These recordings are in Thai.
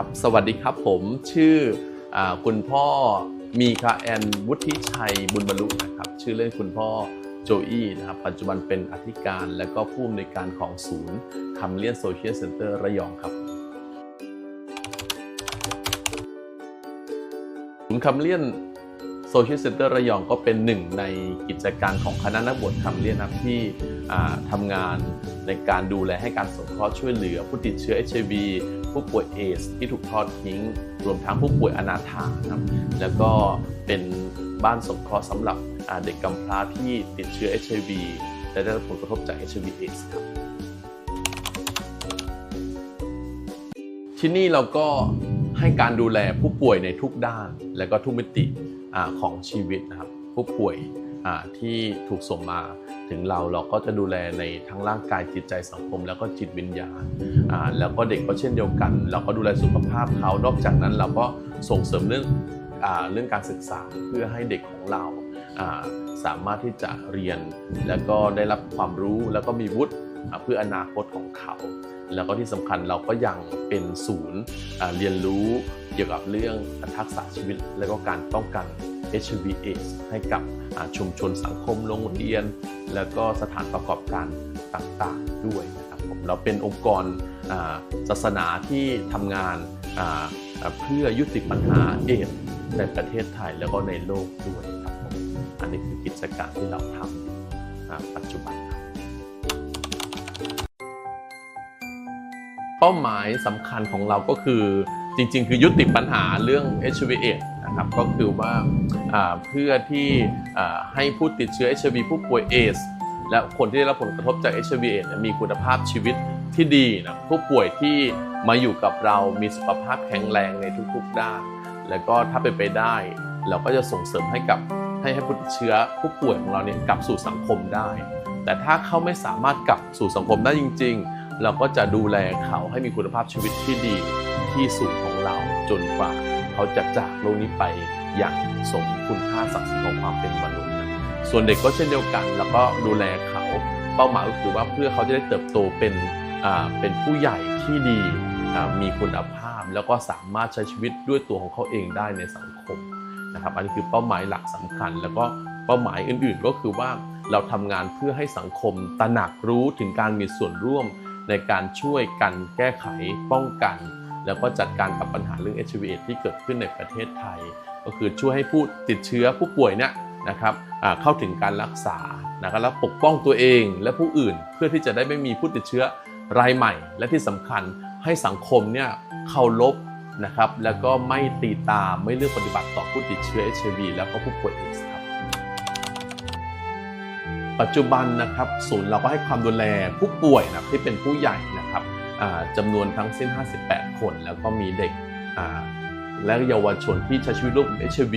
ครับสวัสดีครับผมชื่ออคุณพ่อมีคาแอนวุฒิชัยบุญบรรลุนะครับชื่อเล่นคุณพ่อโจอี้นะครับปัจจุบันเป็นอธิการและก็ผู้อำนวยการของศูนย์คำเลียนโซเชียลเซ็นเตอร์ระยองครับศูนย์คำเลียนโซเชียลเซ็นเตอร์ระยองก็เป็นหนึ่งในกิจการของคณะนักบวชคำเลียนนะที่ทำงานในการดูแลให้การสงเคราะห์ช่วยเหลือผู้ติดเชื้อ HIV ผู้ป่วยเอสที่ถูกทอดทิ้ง รวมทั้งผู้ป่วยอนาถาครับแล้วก็เป็นบ้านสงเคราะห์สำหรับเด็กกำพร้าที่ติดเชื้อ HIV และได้รับผลกระทบจาก HIV AIDS ครับที่นี่เราก็ให้การดูแลผู้ป่วยในทุกด้านและก็ทุกมิติอของชีวิตนะครับ ผู้ป่วย ที่ถูกส่งมาถึงเราเราก็จะดูแลในทั้งร่างกายจิตใจสังคม แล้วก็จิตวิญญาณแล้วก็เด็กก็เช่นเดียวกัน เราก็ดูแลสุขภาพเขานอกจากนั้นเราก็ส่งเสริมเรื่องอเรื่องการศึกษาเพื่อให้เด็กของเราสามารถที่จะเรียน แล้วก็ได้รับความรู้แล้วก็มีวุฒิเพื่ออนาคตของเขา แล้วก็ที่สำคัญเราก็ยังเป็นศูนย์เรียนรู้เกี่ยวกับเรื่องทักษะชีวิต และก็การป้องกัน HIV AIDS ให้กับชุมชนสังคมโรงเรียน แล้วก็สถานประกอบการต่างๆด้วยนะครับผมเราเป็นองค์กรศาสนาที่ทำงานเพื่อยุติปัญหาเอดในประเทศไทยแล้วก็ในโลกด้วยครับผมอันนี้คือกิจการที่เราทำปัจจุบันครับเป้าหมายสำคัญของเราก็คือจริง ๆ คือยุติปัญหาเรื่อง HIV AIDS นะครับก็คือว่าเพื่อที่ให้ผู้ติดเชื้อ HIV ผู้ป่วยเอสและคนที่ได้รับผลกระทบจาก HIV เนี่ยมีคุณภาพชีวิตที่ดีนะผู้ป่วยที่มาอยู่กับเรามีสุขภาพแข็งแรงในทุกๆด้าน แล้วก็ถ้าเป็นไปได้ เราก็จะส่งเสริมให้กับให้ให้ผู้ติดเชื้อผู้ป่วยของเราเนี่ยกลับสู่สังคมได้ แต่ถ้าเขาไม่สามารถกลับสู่สังคมได้จริง ๆ เราก็จะดูแลเขาให้มีคุณภาพชีวิตที่ดีที่สุดของเราจนกว่า เขาจะจากโลกนี้ไปอย่างสมคุณค่าศักดิ์ศรีของความเป็นมนุษย์นะส่วนเด็กก็เช่นเดียวกัน แล้วก็ดูแลเขาเป้าหมายก็คือว่าเพื่อเขาจะได้เติบโตเป็นเป็นผู้ใหญ่ที่ดีมีคุณภาพ แล้วก็สามารถใช้ชีวิตด้วยตัวของเขาเองได้ในสังคมนะครับอันนี้คือเป้าหมายหลักสำคัญ แล้วก็เป้าหมายอื่นๆ ก็คือว่าเราทำงานเพื่อให้สังคมตระหนักรู้ถึงการมีส่วนร่วมในการช่วยกันแก้ไขป้องกัน แล้วก็จัดการกับปัญหาเรื่อง HIV ที่เกิดขึ้นในประเทศไทย ก็คือช่วยให้ผู้ติดเชื้อผู้ป่วยเนี่ยนะครับเข้าถึงการรักษานะครับแล้วปกป้องตัวเองและผู้อื่นเพื่อที่จะได้ไม่มีผู้ติดเชื้อรายใหม่ และที่สำคัญให้สังคมเนี่ยเคารพนะครับแล้วก็ไม่ตีตาไม่เลือกปฏิบัติต่อผู้ติดเชื้อ HIV แล้วก็ผู้ป่วยเอสครับปัจจุบันนะครับศูนย์เราก็ให้ความดูแลผู้ป่วยนะที่เป็นผู้ใหญ่นะ จำนวนทั้งสิ้น 58 คน แล้วก็มีเด็กและเยาวชนที่ใช้ชีวิตร่วมกับ HIV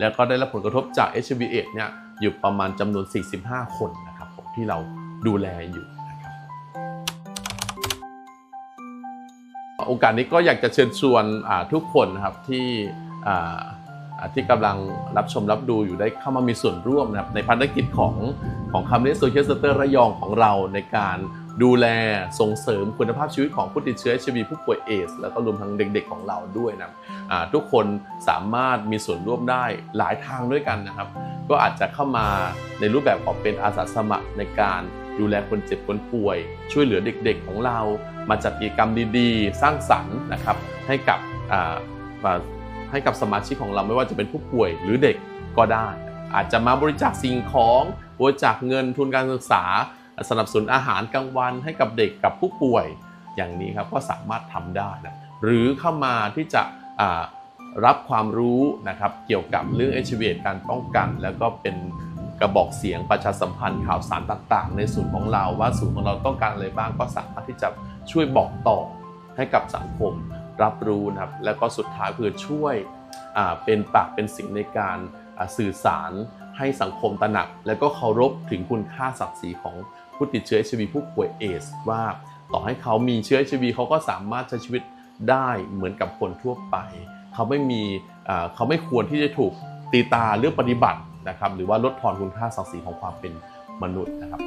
แล้วก็ได้รับผลกระทบจาก HIV AIDS เนี่ยอยู่ประมาณจำนวน 45 คนนะครับผมที่เราดูแลอยู่นะครับโอกาสนี้ก็อยากจะเชิญชวนทุกคนนะครับที่ที่กำลังรับชมรับดูอยู่ได้เข้ามามีส่วนร่วมนะครับในภารกิจของของคำนี้โซเชียลเซนเตอร์ระยองของเราในการ ดูแลส่งเสริมคุณภาพชีวิตของผู้ติดเชื้อ HIV ผู้ป่วยเอส แล้วก็รวมทั้งเด็กๆของเราด้วยนะครับอ่าทุกคนสามารถมีส่วนร่วมได้หลายทางด้วยกันนะครับ ก็อาจจะเข้ามาในรูปแบบของเป็นอาสาสมัครในการดูแลคนเจ็บคนป่วย ช่วยเหลือเด็กๆของเรา มาจัดกิจกรรมดีๆ สร้างสรรค์นะครับให้กับอ่ามาให้กับสมาชิกของเราไม่ว่าจะเป็นผู้ป่วยหรือเด็กก็ได้ อาจจะมาบริจาคสิ่งของบริจาคเงินทุนการศึกษา สนับสนุนอาหารกลางวันให้กับเด็กกับผู้ป่วยอย่างนี้ครับก็สามารถทำได้นะหรือเข้ามาที่จะรับความรู้นะครับเกี่ยวกับเรื่อง HIV การป้องกัน แล้วก็เป็นกระบอกเสียงประชาสัมพันธ์ข่าวสารต่างๆ ในศูนย์ของเราว่าศูนย์ของเราต้องการอะไรบ้างก็สามารถที่จะช่วยบอกต่อให้กับสังคมรับรู้นะครับแล้วก็สุดท้ายคือช่วยเป็นปากเป็นสิ่งในการสื่อสารให้สังคมตระหนัก แล้วก็เคารพถึงคุณค่าศักดิ์ศรีของ ผู้ติดเชื้อ HIV ผู้ป่วยเอสว่าต่อให้เขามีเชื้อ HIV เขาก็สามารถใช้ชีวิตได้เหมือนกับคนทั่วไป เขาไม่มีเขาไม่ควรที่จะถูกตีตาเรื่องปฏิบัตินะครับหรือว่าลดทอนคุณค่าศักดิ์ศรีของความเป็นมนุษย์นะครับ